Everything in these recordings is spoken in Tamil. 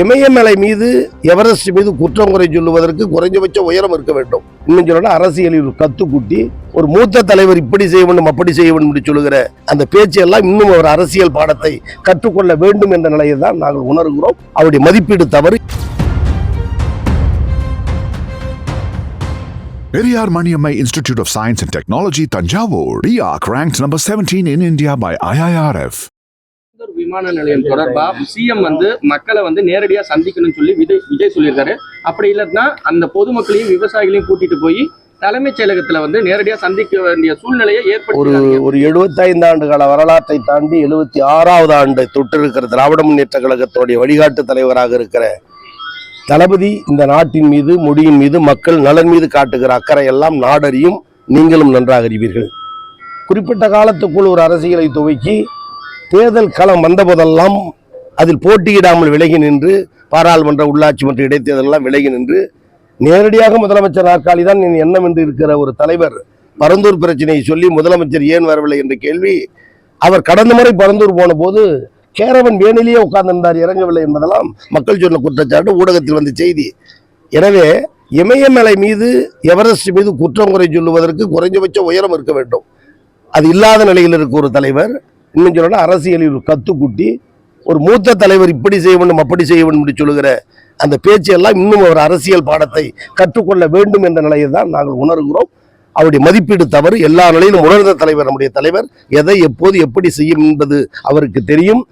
இமயமலை மீது எவரெஸ்ட் மீது குற்றம் குறை சொல்லுவதற்கு குறைஞ்சபட்ச உயரம் இருக்க வேண்டும் இன்னும் சொல்லணும் அரசியலில் ஒரு கத்துக்குட்டி ஒரு மூத்த தலைவர் இப்படி செய்ய வேண்டும் அப்படி செய்ய வேண்டும் என்று சொல்லுகிற அந்த பேச்செல்லாம் இன்னும் ஒரு அரசியல் பாடத்தை கற்றுக்கொள்ள வேண்டும் என்ற நிலையை தான் நாங்கள் உணர்கிறோம் அவருடைய மதிப்பீடு தவறு Periyar Maniammai Institute of Science and Technology, Tanjavur. RIAC ranked number 17 in India by IIRF. விமான நிலையம் தொடர்பா சிஎம் வந்து மக்களை வந்து நேரடியா சந்திக்கணும்னு சொல்லி விஜய் விஜய் சொல்லியிருக்காரு. அப்படி இல்லைன்னா அந்த பொதுமக்களையும் விவசாயிகளையும் கூட்டிட்டு போய் தலைமைச் செயலகத்துல வந்து நேரடியா சந்திக்க வேண்டிய சூழ்நிலையை ஒரு ஏற்படுத்தி ஒரு எழுபத்தைந்து ஆண்டு கால வரலாற்றை தாண்டி எழுபத்தி ஆறாவது ஆண்டை தொட்டிருக்கிற திராவிட முன்னேற்ற கழகத்துடைய வழிகாட்டு தலைவராக இருக்கிற தளபதி இந்த நாட்டின் மீது மொழியின் மீது மக்கள் நலன் மீது காட்டுகிற அக்கறை எல்லாம் நாடறியும் நீங்களும் நன்றாக அறிவீர்கள். குறிப்பிட்ட காலத்துக்குள் ஒரு அரசியலை துவக்கி தேர்தல் களம் வந்தபோதெல்லாம் அதில் போட்டியிடாமல் விலகி நின்று பாராளுமன்ற உள்ளாட்சி மன்ற இடைத்தேர்தலெல்லாம் விலகி நின்று நேரடியாக முதலமைச்சர் நாற்காலி தான் என் எண்ணம் என்று இருக்கிற ஒரு தலைவர் பரந்தூர் பிரச்சனையை சொல்லி முதலமைச்சர் ஏன் வரவில்லை என்ற கேள்வி. அவர் கடந்த முறை பரந்தூர் போன போது கேரவன் வேணிலேயே உட்கார்ந்திருந்தார் இறங்கவில்லை என்பதெல்லாம் மக்கள் சொன்ன குற்றச்சாட்டு ஊடகத்தில் வந்த செய்தி. எனவே இமயமலை மீது எவரெஸ்ட் மீது குற்றம் குறை சொல்லுவதற்கு குறைஞ்சபட்ச உயரம் இருக்க வேண்டும். அது இல்லாத நிலையில் இருக்க ஒரு தலைவர் இன்னும் சொல்லணும் அரசியலில் கத்துக்குட்டி ஒரு மூத்த தலைவர் இப்படி செய்ய வேண்டும் அப்படி செய்ய வேண்டும் என்று சொல்லுகிற அந்த பேச்சு எல்லாம் இன்னும் ஒரு அரசியல் பாடத்தை கற்றுக்கொள்ள வேண்டும் என்ற நிலையை தான் நாங்கள் உணர்கிறோம். அவருடைய மதிப்பீடு தவறு எல்லா நிலையிலும் உணர்ந்த தலைவர் நம்முடைய தலைவர் எதை எப்போது எப்படி செய்யும் என்பது அவருக்கு தெரியும்.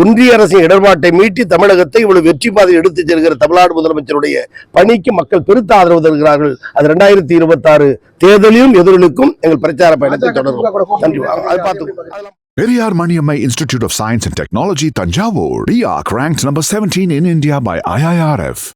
ஒன்றிய அரசின் இடர்பாட்டை மீட்டி தமிழகத்தை இவ்வளவு வெற்றி பாதையில் எடுத்துச் செல்கிற தமிழ்நாடு முதலமைச்சருடைய பணிக்கு மக்கள் பெருத்த ஆதரவு தருகிறார்கள். அது ரெண்டாயிரத்தி இருபத்தி ஆறு தேர்தலிலும் எதிரொலிக்கும் எங்கள் பிரச்சார பயணத்தை தொடரும் நன்றி. அது பார்த்து Periyar Maniammai Institute of Science and Technology, Tanjavur. RIAC ranked number 17 in India by IIRF.